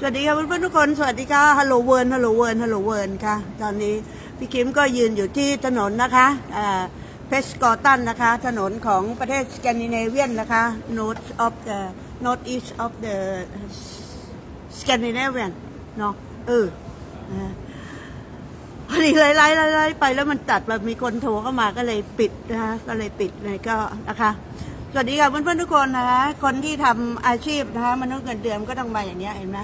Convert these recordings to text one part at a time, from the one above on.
สวัสดีค่ะเพื่อนๆทุกคน สวัสดีค่ะฮัลโหลเวิร์นฮัลโหลเวิร์นฮัลโหลเวิร์นค่ะ ตอนนี้พี่คิมก็ยืนอยู่ที่ถนนนะคะเพสกอตันนะคะ ถนนของประเทศสแกนดิเนเวียนนะคะ north of the north east of the Scandinavian เนาะเออพอดีไล่ไล่ไล่ไล่ไปแล้วมันตัดแบบมีคนโทรเข้ามาก็เลยปิดนะคะก็เลยปิดเลยก็นะคะสวัสดีค่ะเพื่อนๆทุกคนนะคะคนที่ทำอาชีพนะคะมนุษย์เงินเดือนก็ต้องมาอย่างเงี้ยเห็นไหม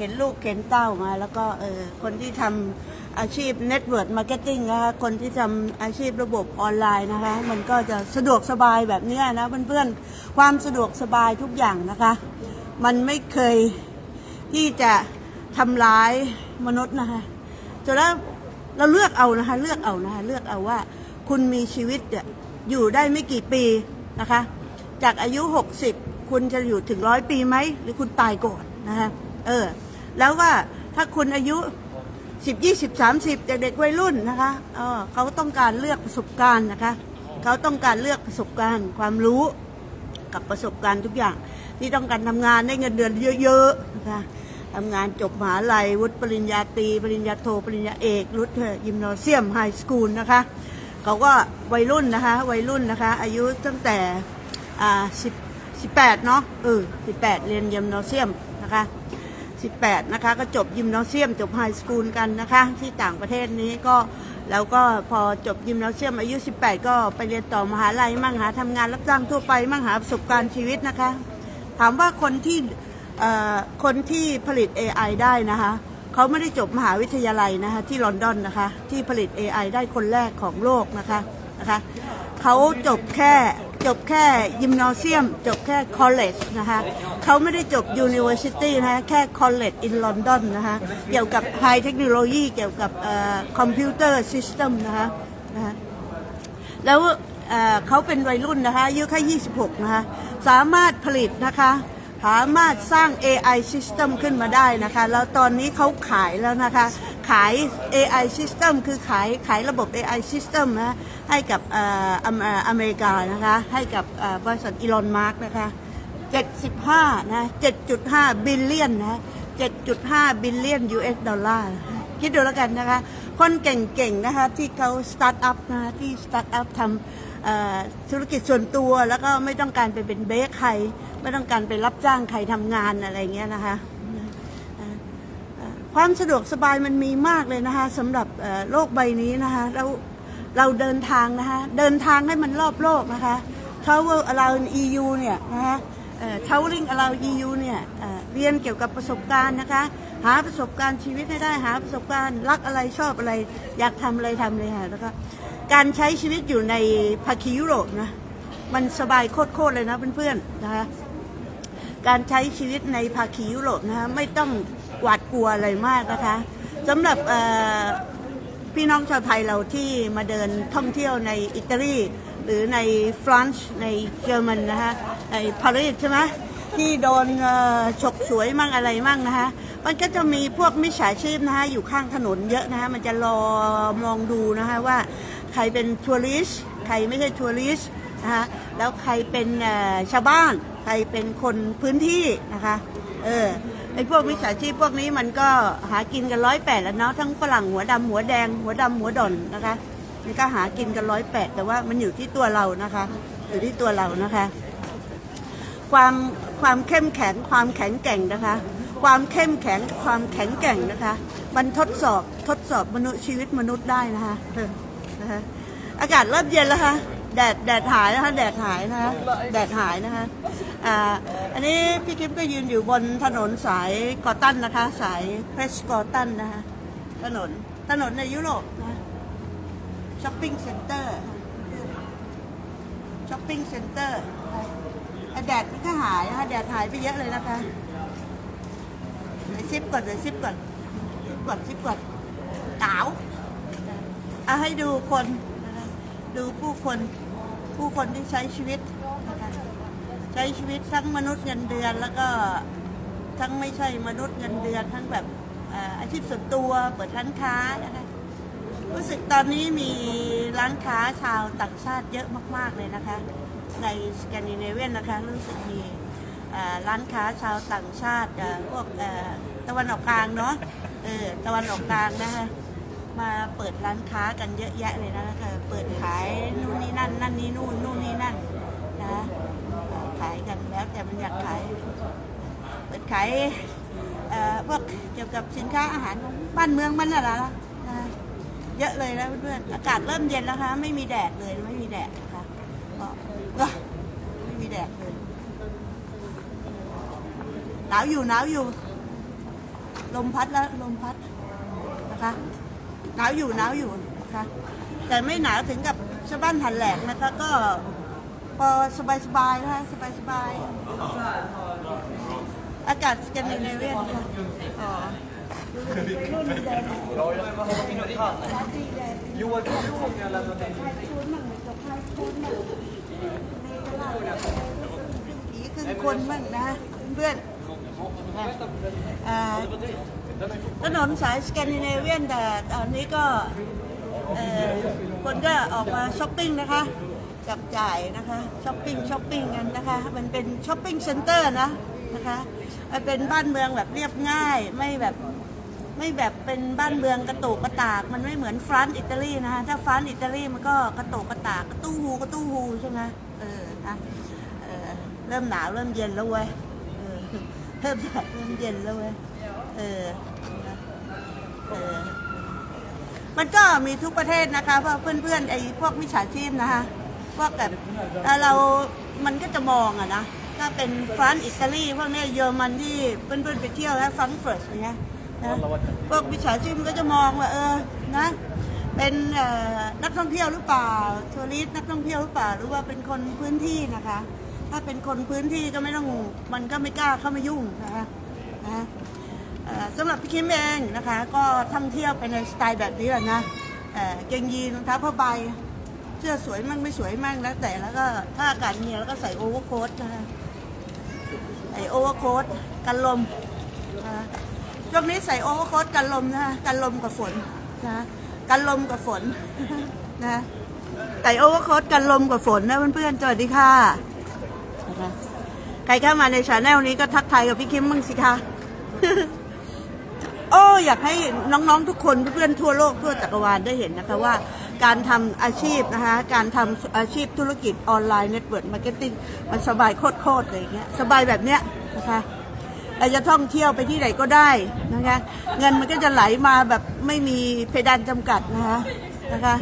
เห็นลูกเห็นเต้ามา แล้วก็เออคนที่ทำอาชีพเน็ตเวิร์ดมาร์เก็ตติ้งนะคะคนที่ทำอาชีพระบบออนไลน์นะคะ มันก็จะสะดวกสบายแบบนี้นะเพื่อนๆความสะดวกสบายทุกอย่างนะคะ มันไม่เคยที่จะทำร้ายมนุษย์นะคะจนแล้วเราเลือกเอานะคะ เลือกเอานะคะ เลือกเอาว่า คุณมีชีวิตอยู่ได้ไม่กี่ปีนะคะ จากอายุ 60 คุณจะอยู่ถึงร้อยปีไหม หรือคุณตายก่อนนะคะเออ แล้วว่าถ้าคุณอายุ10 20 30เด็กๆวัยรุ่นนะคะเออเขาต้องการเลือกประสบการณ์นะคะ เขาต้องการเลือกประสบการณ์ ความรู้กับประสบการณ์ทุกอย่าง ที่ต้องการทำงานได้เงินเดือนเยอะๆนะคะทำงานจบมหาลัยวุฒิปริญญาตรีปริญญาโทปริญญาเอกรุตยิมโนเซียมไฮสคูลนะคะเขาก็วัยรุ่นนะคะวัยรุ่นนะคะ อายุตั้งแต่อ่าสิบสิบแปดเนาะเออสิบแปดเรียนยิมโนเซียมนะคะ สิบแปดนะคะ ก็จบยิมโนเซียมจบไฮสคูลกันนะคะ ที่ต่างประเทศนี้ก็แล้วก็พอจบยิมโนเซียมอายุ 18 ก็ไปเรียนต่อมหาลัยมั่งหาทำงานรับจ้างทั่วไปมั่งหาประสบการณ์ชีวิตนะคะ ถามว่าคนที่เอ่อคนที่ผลิต AI ได้นะคะเขาไม่ได้จบมหาวิทยาลัยนะคะที่ลอนดอนนะคะที่ผลิต AI ได้คนแรกของโลกนะคะนะคะเขาจบแค่ จบแค่ยิมน s เซียม จบแค่คอลเลจนะคะเขาไม่ได้จบ University นะคะแค่คอลเลจ in London นะคะเกี่ยวกับไฮเทคโนโลยีเกี่ยวกับคอมพิวเตอร์ซิสเต็มนะคะนะแล้วเอ่อเขาเป็นวัยรุ่นนะคะอายุแค่ 26 นะคะ สามารถผลิตนะคะ สามารถสร้าง AI system ขึ้นมาได้นะคะ แล้วตอนนี้เขาขายแล้วนะคะ ขาย AI system คือขายขายระบบ AI system นะให้กับออเมริกานะคะ ให้กับบริษัทอีลอนมาร์กนะคะ 75 นะ 7.5 บิลเลียนนะ 7.5 บิลเลียน US ดอลลาร์คิดดูแล้วกันนะคะ คนเก่งๆนะคะที่เขาสตาร์ทอัพนะคะที่สตาร์ทอัพทำธุรกิจส่วนตัวแล้วก็ไม่ต้องการไปเป็นเบสใคร ไม่ต้องการไปรับจ้างใครทำงานอะไรเงี้ยนะคะ ความสะดวกสบายมันมีมากเลยนะคะสำหรับโลกใบนี้นะคะแล้วเราเดินทางนะคะเดินทางให้มันรอบโลกนะคะ Travel around EU เนี่ยนะคะเอ่อ Traveling around EU เนี่ยเอ่อเรียนเกี่ยวกับประสบการณ์นะคะ หาประสบการณ์ชีวิตให้ได้หาประสบการณ์รักอะไรชอบอะไร อยากทำอะไรทำเลยค่ะแล้วก็การใช้ชีวิตอยู่ในภาคียุโรปนะมันสบายโคตรๆเลยนะเพื่อนๆนะคะการใช้ชีวิตในภาคียุโรปนะคะไม่ต้อง หวาดกลัวอะไรมากนะคะสำหรับเอ่อพี่น้องชาวไทยเราที่มาเดินท่องเที่ยวในอิตาลีหรือในฝรั่งในเยอรมันนะคะในปารีสใช่ไหมที่โดนเอ่อฉกฉวยมั่งอะไรมั่งนะคะมันก็จะมีพวกมิจฉาชีพนะคะอยู่ข้างถนนเยอะนะคะมันจะรอมองดูนะคะว่าใครเป็นทัวริสต์ใครไม่ใช่ทัวริสต์นะคะแล้วใครเป็นเอ่อชาวบ้าน ใครเป็นคนพื้นที่นะคะเออ ไอ้พวกมิจฉาชีพพวกนี้มันก็หากินกันร้อยแปดแล้วเนาะทั้งฝรั่งหัวดำหัวแดง หัวดำหัวดอนนะคะมันก็หากินกันร้อยแปดแต่ว่ามันอยู่ที่ตัวเรานะคะ อยู่ที่ตัวเรานะคะ ความความเข้มแข็งความแข็งแกร่งนะคะ ความเข้มแข็งความแข็งแกร่งนะคะ มันทดสอบทดสอบมนุษย์ชีวิตมนุษย์ได้นะคะนะคะอากาศเริ่มเย็นแล้วค่ะ แดดแดดหายนะคะแดดหายนะคะแดดหายนะคะอ่าอันนี้พี่กิฟก็ยืนอยู่บนถนนสายกอตันนะคะ สายเพรสกอตันนะคะถนนถนนในยุโรปนะช้อปปิ้งเซ็นเตอร์ช้อปปิ้งเซ็นเตอร์แดดมันก็หายนะคะแดดหายไปเยอะเลยนะคะเดี๋ยวซิปก่อนเดี๋ยซิปก่อนซิปก่อนซิปก่อนหนาวเอาให้ดูคน ดูผู้คนผู้คนที่ใช้ชีวิตนะคะใช้ชีวิตทั้งมนุษย์เงินเดือน แล้วก็ทั้งไม่ใช่มนุษย์เงินเดือน ทั้งแบบอาชีพส่วนตัวเปิดร้านค้านะคะรู้สึกตอนนี้มีร้านค้าชาวต่างชาติเยอะมาก ๆ เลยนะคะ ในสแกนดิเนเวียนนะคะรู้สึกมีร้านค้าชาวต่างชาติพวกตะวันออกกลางเนาะตะวันออกกลางนะคะ มาเปิดร้านค้ากันเยอะแยะเลยนะคะเปิดขายนู่นนี่นั่นนั่นนี่นู่นนู่นนี่นั่นนะขายกันแล้วแต่มันอยากขาย เปิดขายเอ่อพวกเกี่ยวกับสินค้าอาหารบ้านเมืองมันน่ะนะนะเยอะเลยนะเพื่อนๆอากาศเริ่มเย็นแล้วคะไม่มีแดดเลยไม่มีแดดนะคะก็ไม่มีแดดเลยหนาวอยู่หนาวอยู่ ลมพัดแล้วลมพัดนะคะ หนาวอยู่หนาวอยู่นะคะแต่ไม่หนาวถึงกับชาวบ้านหันแหลกนะคะ ก็พอสบายๆนะคะสบายๆอากาศสแกนดิเนเวียนค่ะอ๋อรุ่นแดง You were you were la ชูนมั่งกับพายชูนมั่งผีครึ่งคนมั่งนะ เพื่อนอ่า ถนนสายสแกนดิเนเวียนแต่ตอนนี้ก็คนก็ออกมาช้อปปิ้งนะคะจับจ่ายนะคะช้อปปิ้งช้อปปิ้งกันนะคะ มันเป็นช้อปปิ้งเซ็นเตอร์นะนะคะมันเป็นบ้านเมืองแบบเรียบง่ายไม่แบบไม่แบบเป็นบ้านเมืองกระโตกกระตาก มันไม่เหมือนฟรานซ์อิตาลีนะคะถ้าฟรานซ์อิตาลีมันก็กระโตกกระตากกระตู้หูกระตู้หูใช่ไหมเออนะเออเริ่มหนาวเริ่มเย็นแล้วเว้ย เริ่มหนาวเริ่มเย็นแล้วเว้ยเออเออ มันก็มีทุกประเทศนะคะเพราะเพื่อนๆไอ้พวกมิจฉาชีพนะคะพวกแบบเอ่เรา มันก็จะมองอะนะถ้าเป็นฟรานซ์อิตาลีพวกนี้เยอรมันที่เพื่อนๆไปเที่ยวแล้วฟรังเฟิร์ตอย่างเงี้ยนะพวกมิจฉาชีพก็จะมองว่าเออนะเป็นนักท่องเที่ยวหรือเปล่าทัวริสต์นักท่องเที่ยวหรือเปล่าหรือว่าเป็นคนพื้นที่นะคะ ถ้าเป็นคนพื้นที่ก็ไม่ต้องมันก็ไม่กล้าเข้ามายุ่งนะคะนะสำหรับพี่คิมเองนะคะ ก็ท่องเที่ยวไปในสไตล์แบบนี้แหละนะเอ่อเกงยีนรองเท้าผ้าใบเสื้อสวยมั่งไม่สวยมั่งแล้วแต่แล้วก็ถ้าอากาศเย็นแล้วก็ใส่โอเวอร์โค้ทนะคะใส่โอเวอร์โค้ทกันลมนะคะช่วงนี้ใส่โอเวอร์โค้ทกันลมนะคะกันลมกับฝนนะกันลมกับฝนนะใส่โอเวอร์โค้ทกันลมกับฝนนะเพื่อนๆสวัสดีค่ะ นะใครเข้ามาในชาแนลนี้ก็ทักทายกับพี่คิมบ้างสิคะโอ้อยากให้น้องๆทุกคนเพื่อนทั่วโลกทั่วจักรวาลได้เห็นนะคะว่า การทำอาชีพนะคะการทำอาชีพธุรกิจออนไลน์เน็ตเวิร์กมาร์เก็ตติ้งมันสบายโคตรๆเลยอย่างเงี้ยสบายแบบเนี้ยนะคะเราจะท่องเที่ยวไปที่ไหนก็ได้นะคะเงินมันก็จะไหลมาแบบไม่มีเพดานจำกัดนะคะนะคะ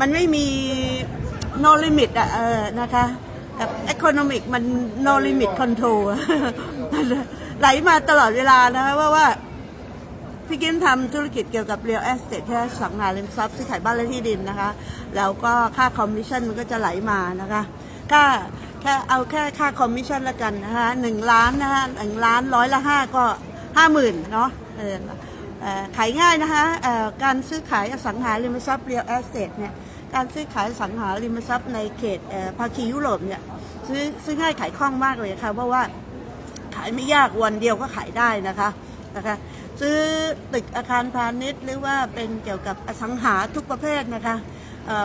มันไม่มี no limit อะเออนะคะ economic มัน no limit control ไหลมาตลอดเวลานะคะว่าว่า พี่กิมทำธุรกิจเกี่ยวกับ real estate แค่สังหาริมทรัพย์ซื้อขายบ้านและที่ดินนะคะ แล้วก็ค่าคอมมิชชั่นมันก็จะไหลมานะคะค่าแค่เอาแค่ค่าคอมมิชชั่นละกันนะคะหนึ่งล้านนะคะหนึ่งล้านร้อยละห้าก็ห้าหมื่นเนาะขายง่ายนะคะการซื้อขายอสังหาริมทรัพย์ real estate เนี่ย การซื้อขายสังหาริมทรัพย์ในเขตเภาคียุโรปเนี่ยซื้อซื้อง่ายขายคล่องมากเลยค่ะเพราะว่าขายไม่ยากวันเดียวก็ขายได้นะคะนะคะซื้อตึกอาคารพาณิชย์หรือว่าเป็นเกี่ยวกับอสังหาทุกประเภทนะคะ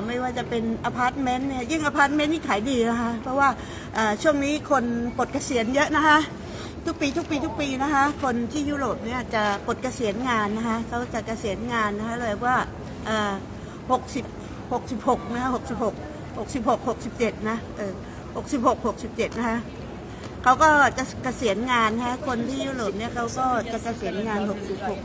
ไม่ว่าจะเป็นอพาร์ตเมนต์เนี่ยยิ่งอพาร์ตเมนต์นี่ขายดีนะคะเพราะว่าช่วงนี้คนปลดเกษียณเยอะนะคะทุกปีทุกปีทุกปีนะคะคนที่ยุโรปเนี่ยจะปลดเกษียณงานนะคะเขาจะเกษียณงานนะคะเลยว่าหกสิบ หกสิบหกนะคะหกสิบหกหกสิบหกหกสิบเจ็ดนะเออหกสิบหกหกสิบเจ็ดนะคะเขาก็จะเกษียณงานฮะคนที่ยุโรปเนี่ยเขาก็จะเกษียณงานหกสิบหก